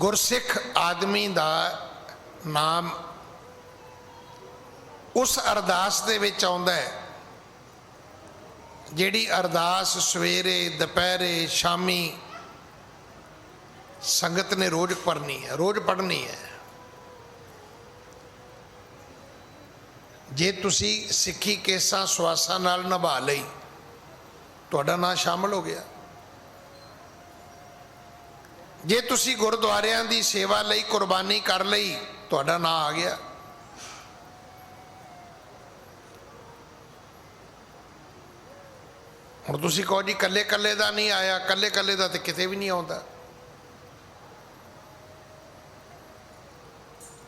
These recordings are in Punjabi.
ਗੁਰਸਿੱਖ ਆਦਮੀ ਦਾ ਨਾਮ ਉਸ ਅਰਦਾਸ ਦੇ ਵਿੱਚ ਆਉਂਦਾ ਹੈ, ਜਿਹੜੀ ਅਰਦਾਸ ਸਵੇਰੇ, ਦੁਪਹਿਰੇ, ਸ਼ਾਮੀ ਸੰਗਤ ਨੇ ਰੋਜ਼ ਪੜ੍ਹਨੀ ਹੈ, ਰੋਜ਼ ਪੜ੍ਹਨੀ ਹੈ। ਜੇ ਤੁਸੀਂ ਸਿੱਖੀ ਕੇਸਾਂ ਸਵਾਸਾਂ ਨਾਲ ਨਿਭਾ ਲਈ, ਤੁਹਾਡਾ ਨਾਂ ਸ਼ਾਮਲ ਹੋ ਗਿਆ। ਜੇ ਤੁਸੀਂ ਗੁਰਦੁਆਰਿਆਂ ਦੀ ਸੇਵਾ ਲਈ ਕੁਰਬਾਨੀ ਕਰ ਲਈ, ਤੁਹਾਡਾ ਨਾਂ ਆ ਗਿਆ। ਹੁਣ ਤੁਸੀਂ ਕਹੋ ਜੀ ਕੱਲੇ ਕੱਲੇ ਦਾ ਨਹੀਂ ਆਇਆ ਕੱਲੇ ਕੱਲੇ ਦਾ ਤੇ ਕਿਤੇ ਵੀ ਨਹੀਂ ਆਉਂਦਾ।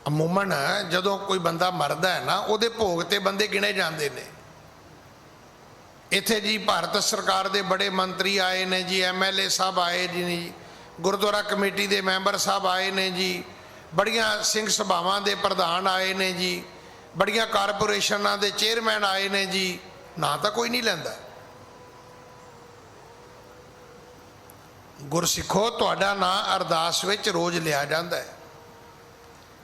ਅਮੂਮਨ ਜਦੋਂ ਕੋਈ ਬੰਦਾ ਮਰਦਾ ਹੈ ਨਾ, ਉਹਦੇ ਭੋਗ ਤੇ ਬੰਦੇ ਗਿਣੇ ਜਾਂਦੇ ਨੇ। ਇੱਥੇ ਜੀ ਭਾਰਤ ਸਰਕਾਰ ਦੇ ਬੜੇ ਮੰਤਰੀ ਆਏ ਨੇ ਜੀ ਐਮਐਲਏ ਸਾਹਿਬ ਆਏ ਜੀ ਨੇ ਜੀ। ਗੁਰਦੁਆਰਾ ਕਮੇਟੀ ਦੇ ਮੈਂਬਰ ਸਾਹਿਬ ਆਏ ਨੇ ਜੀ। ਬੜੀਆਂ ਸਿੰਘ ਸਭਾਵਾਂ ਦੇ ਪ੍ਰਧਾਨ ਆਏ ਨੇ ਜੀ। ਬੜੀਆਂ ਕਾਰਪੋਰੇਸ਼ਨਾਂ ਦੇ ਚੇਅਰਮੈਨ ਆਏ ਨੇ ਜੀ। ਨਾ ਤਾਂ ਕੋਈ ਨਹੀਂ ਲੈਂਦਾ। ਗੁਰਸਿੱਖੋ, ਤੁਹਾਡਾ ਨਾਂ ਅਰਦਾਸ ਵਿੱਚ ਰੋਜ਼ ਲਿਆ ਜਾਂਦਾ ਹੈ।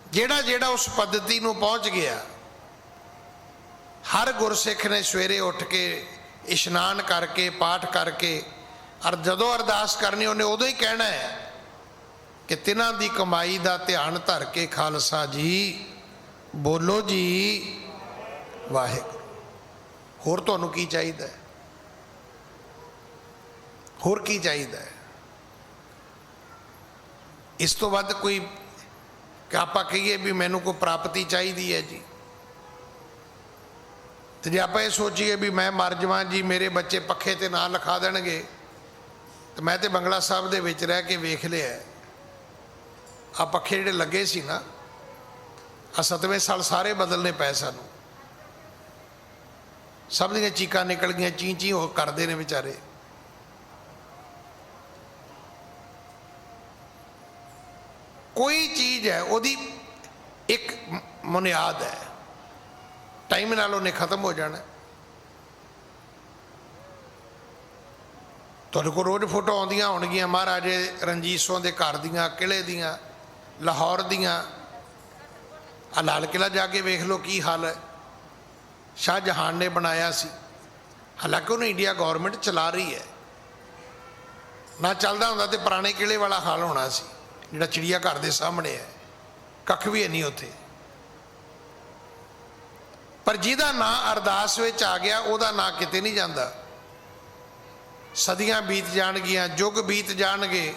ਜਿਹੜਾ ਜਿਹੜਾ ਉਸ ਪद्धਤੀ ਨੂੰ ਪਹੁੰਚ ਗਿਆ, ਹਰ ਗੁਰਸਿੱਖ ਨੇ ਸਵੇਰੇ ਉੱਠ ਕੇ ਇਸ਼ਨਾਨ ਕਰਕੇ, ਪਾਠ ਕਰਕੇ ਔਰ ਜਦੋਂ ਅਰਦਾਸ ਕਰਨੀ, ਉਹਨੇ ਉਦੋਂ ਹੀ ਕਹਿਣਾ ਹੈ ਕਿ ਤਿਨਾਂ ਦੀ ਕਮਾਈ ਦਾ ਧਿਆਨ ਧਰ ਕੇ ਖਾਲਸਾ ਜੀ, ਬੋਲੋ ਜੀ, ਵਾਹਿਗੁਰੂ। ਹੋਰ ਤੁਹਾਨੂੰ ਕੀ ਚਾਹੀਦਾ ਹੋਰ ਕੀ ਚਾਹੀਦਾ ਇਸ ਤੋਂ ਵੱਧ ਕੋਈ ਕਿ ਆਪਾਂ ਕਹੀਏ ਵੀ ਮੈਨੂੰ ਕੋਈ ਪ੍ਰਾਪਤੀ ਚਾਹੀਦੀ ਹੈ ਜੀ। ਤੇ ਜੇ ਆਪਾਂ ਇਹ ਸੋਚੀਏ ਵੀ ਮੈਂ ਮਰ ਜਾਵਾਂ ਜੀ, ਮੇਰੇ ਬੱਚੇ ਪੱਖੇ ਤੇ ਨਾਂ ਲਿਖਾ ਦੇਣਗੇ ਤੇ ਮੈਂ ਤੇ ਬੰਗਲਾ ਸਾਹਿਬ ਦੇ ਵਿੱਚ ਰਹਿ ਕੇ ਵੇਖ ਲਿਆ ਆ ਪੱਖੇ ਜਿਹੜੇ ਲੱਗੇ ਸੀ ਨਾ ਆ ਸਤਵੇਂ ਸਾਲ ਸਾਰੇ ਬਦਲਨੇ ਪਏ ਸਾਨੂੰ। ਸਭ ਦੀਆਂ ਚੀਕਾਂ ਨਿਕਲ ਗਈਆਂ, ਚੀਂ ਚੀਂ ਉਹ ਕਰਦੇ ਨੇ ਵਿਚਾਰੇ। ਕੋਈ ਚੀਜ਼ ਹੈ, ਉਹਦੀ ਇੱਕ ਬੁਨਿਆਦ ਹੈ। ਟਾਈਮ ਨਾਲ ਉਹਨੇ ਖਤਮ ਹੋ ਜਾਣਾ। ਤੁਹਾਡੇ ਕੋਲ ਰੋਜ਼ ਫੋਟੋ ਆਉਂਦੀਆਂ ਹੋਣਗੀਆਂ, ਮਹਾਰਾਜੇ ਰਣਜੀਤ ਸਿੰਘ ਦੇ ਘਰ ਦੀਆਂ ਕਿਲੇ ਦੀਆਂ, ਲਾਹੌਰ ਦੀਆਂ। ਆ ਲਾਲ ਕਿਲਾ ਜਾ ਕੇ ਵੇਖ ਲਓ ਕੀ ਹਾਲ ਹੈ। ਸ਼ਾਹ ਜਹਾਨ ਨੇ ਬਣਾਇਆ ਸੀ। ਹਾਲਾਂਕਿ ਉਹਨੂੰ ਇੰਡੀਆ ਗਵਰਨਮੈਂਟ ਚਲਾ ਰਹੀ ਹੈ। ਨਾ ਚੱਲਦਾ ਹੁੰਦਾ ਤੇ ਪੁਰਾਣੇ ਕਿਲੇ ਵਾਲਾ ਹਾਲ ਹੋਣਾ ਸੀ, ਜਿਹੜਾ ਚਿੜੀਆ ਘਰ ਦੇ ਸਾਹਮਣੇ ਹੈ। ਕੱਖ ਵੀ ਹੈ ਨਹੀਂ ਉੱਥੇ। ਪਰ ਜਿਹਦਾ ਨਾਂ ਅਰਦਾਸ ਵਿੱਚ ਆ ਗਿਆ, ਉਹਦਾ ਨਾਂ ਕਿਤੇ ਨਹੀਂ ਜਾਂਦਾ। ਸਦੀਆਂ ਬੀਤ ਜਾਣਗੀਆਂ ਯੁੱਗ ਬੀਤ ਜਾਣਗੇ।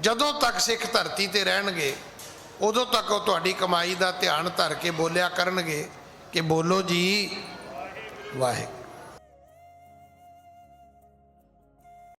ਜਦੋਂ ਤੱਕ ਸਿੱਖ ਧਰਤੀ ਤੇ ਰਹਿਣਗੇ, ਉਦੋਂ ਤੱਕ ਉਹ ਤੁਹਾਡੀ ਕਮਾਈ ਦਾ ਧਿਆਨ ਧਰ ਕੇ ਬੋਲਿਆ ਕਰਨਗੇ ਕਿ ਬੋਲੋ ਜੀ, ਵਾਹਿਗੁਰੂ।